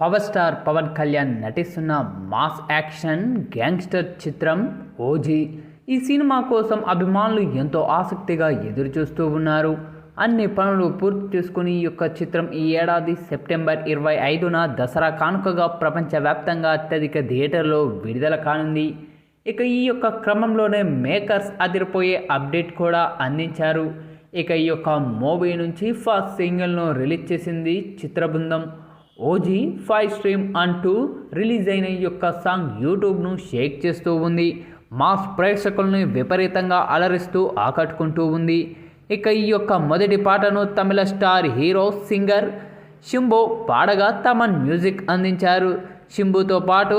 Power star Pawan Kalyan నటిస్తున్న mass action gangster చిత్రం OG. ఈ సినిమా కోసం అభిమానులు ఎంతో ఆసక్తిగా ఎదురు చూస్తూ ఉన్నారు. అన్ని పనులు పూర్తి చేసుకుని ఈ యొక్క చిత్రం ఈ ఏడాది సెప్టెంబర్ ఇరవై ఐదున దసరా కానుకగా ప్రపంచవ్యాప్తంగా అత్యధిక థియేటర్లో విడుదల కానుంది. ఇక ఈ యొక్క క్రమంలోనే మేకర్స్ అదిరిపోయే అప్డేట్ కూడా అందించారు. ఇక ఈ యొక్క మూవీ నుంచి ఫస్ట్ సింగిల్ను రిలీజ్ చేసింది చిత్రబృందం. ఓజీ ఫైవ్ స్ట్రీమ్ అంటూ రిలీజ్ అయిన ఈ యొక్క సాంగ్ యూట్యూబ్ను షేక్ చేస్తూ ఉంది. మాస్ ప్రేక్షకుల్ని విపరీతంగా అలరిస్తూ ఆకట్టుకుంటూ ఉంది. ఇక ఈ యొక్క మొదటి పాటను తమిళ స్టార్ హీరో సింగర్ శింబో పాడగా తమన్ మ్యూజిక్ అందించారు. శింబుతో పాటు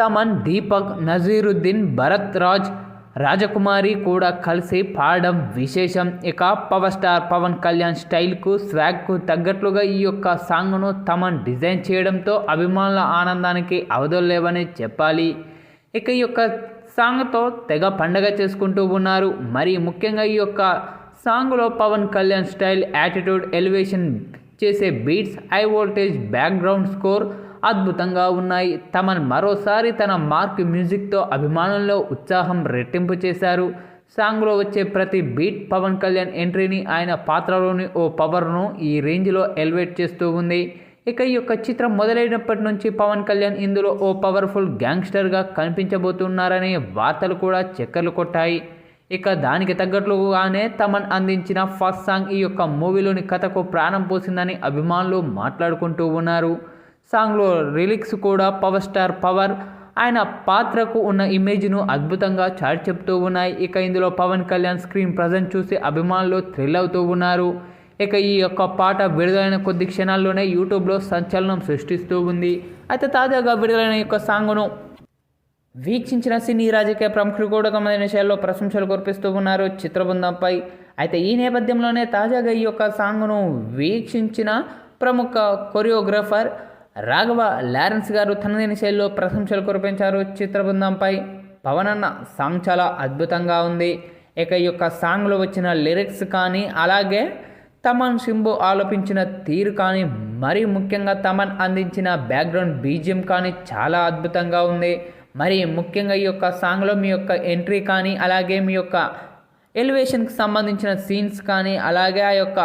తమన్ దీపక్ నజీరుద్దీన్ భరత్ రాజ్ రాజకుమారి కూడా కలిసి పాడడం విశేషం. ఇక పవర్ స్టార్ పవన్ కళ్యాణ్ స్టైల్కు స్వాగ్కు తగ్గట్లుగా ఈ యొక్క సాంగ్ను తమన్ డిజైన్ చేయడంతో అభిమానుల ఆనందానికి అవధులేవని చెప్పాలి. ఇక ఈ యొక్క సాంగ్తో తెగ పండగ చేసుకుంటూ ఉన్నారు. మరి ముఖ్యంగా ఈ యొక్క సాంగ్లో Pawan Kalyan style attitude elevation చేసే beats high voltage background score అద్భుతంగా ఉన్నాయి. తమన్ మరోసారి తన మార్క్ మ్యూజిక్తో అభిమానుల్లో ఉత్సాహం రెట్టింపు చేశారు. సాంగ్లో వచ్చే ప్రతి బీట్ పవన్ కళ్యాణ్ ఎంట్రీని ఆయన పాత్రలోని ఓ పవర్ను ఈ రేంజ్లో ఎలివేట్ చేస్తూ ఉంది. ఇక ఈ యొక్క చిత్రం మొదలైనప్పటి నుంచి పవన్ కళ్యాణ్ ఇందులో ఓ పవర్ఫుల్ గ్యాంగ్స్టర్గా కనిపించబోతున్నారనే వార్తలు కూడా చక్కర్లు కొట్టాయి. ఇక దానికి తగ్గట్లుగానే తమన్ అందించిన ఫస్ట్ సాంగ్ ఈ యొక్క మూవీలోని కథకు ప్రాణం పోసిందని అభిమానులు మాట్లాడుకుంటూ ఉన్నారు. సాంగ్లో రిలిక్స్ కూడా పవర్ స్టార్ పవర్. ఆయన పాత్రకు ఉన్న ఇమేజ్ను అద్భుతంగా చాటి చెప్తూ ఉన్నాయి. ఇక ఇందులో పవన్ కళ్యాణ్ స్క్రీన్ ప్రజెంట్ చూసి అభిమానులు థ్రిల్ అవుతూ ఉన్నారు. ఇక ఈ యొక్క పాట విడుదలైన కొద్ది క్షణాల్లోనే యూట్యూబ్లో సంచలనం సృష్టిస్తూ ఉంది. అయితే తాజాగా విడుదలైన యొక్క సాంగ్ను వీక్షించిన సినీ రాజకీయ ప్రముఖులు కూడా తమ విషయాల్లో ప్రశంసలు కురిపిస్తూ ఉన్నారు చిత్రబృందంపై. అయితే ఈ నేపథ్యంలోనే తాజాగా ఈ యొక్క సాంగ్ను వీక్షించిన ప్రముఖ కొరియోగ్రాఫర్ రాఘవ లారెన్స్ గారు తనదైన శైలిలో ప్రశంసలు కురిపించారు. చిత్రబృందంపై పవన్ అన్న సాంగ్ చాలా అద్భుతంగా ఉంది. ఇక ఈ యొక్క సాంగ్లో వచ్చిన లిరిక్స్ కానీ అలాగే తమన్ సింబు ఆలోపించిన తీరు కానీ మరీ ముఖ్యంగా తమన్ అందించిన బ్యాక్గ్రౌండ్ బీజియం కానీ చాలా అద్భుతంగా ఉంది. మరి ముఖ్యంగా ఈ యొక్క సాంగ్లో మీ యొక్క ఎంట్రీ కానీ అలాగే మీ యొక్క ఎలివేషన్కి సంబంధించిన సీన్స్ కానీ అలాగే ఆ యొక్క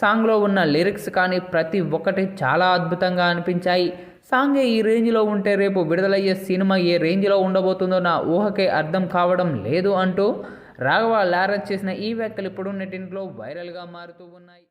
సాంగ్లో ఉన్న లిరిక్స్ కానీ ప్రతి ఒక్కటి చాలా అద్భుతంగా అనిపించాయి. సాంగ్ ఈ రేంజ్లో ఉంటే రేపు విడుదలయ్యే సినిమా ఏ రేంజ్లో ఉండబోతుందో నా ఊహకే అర్థం కావడం లేదు అంటూ రాఘవ లారెన్స్ చేసిన ఈ వ్యాఖ్యలు ఇప్పుడు నెటింట్లో వైరల్గా మారుతూ ఉన్నాయి.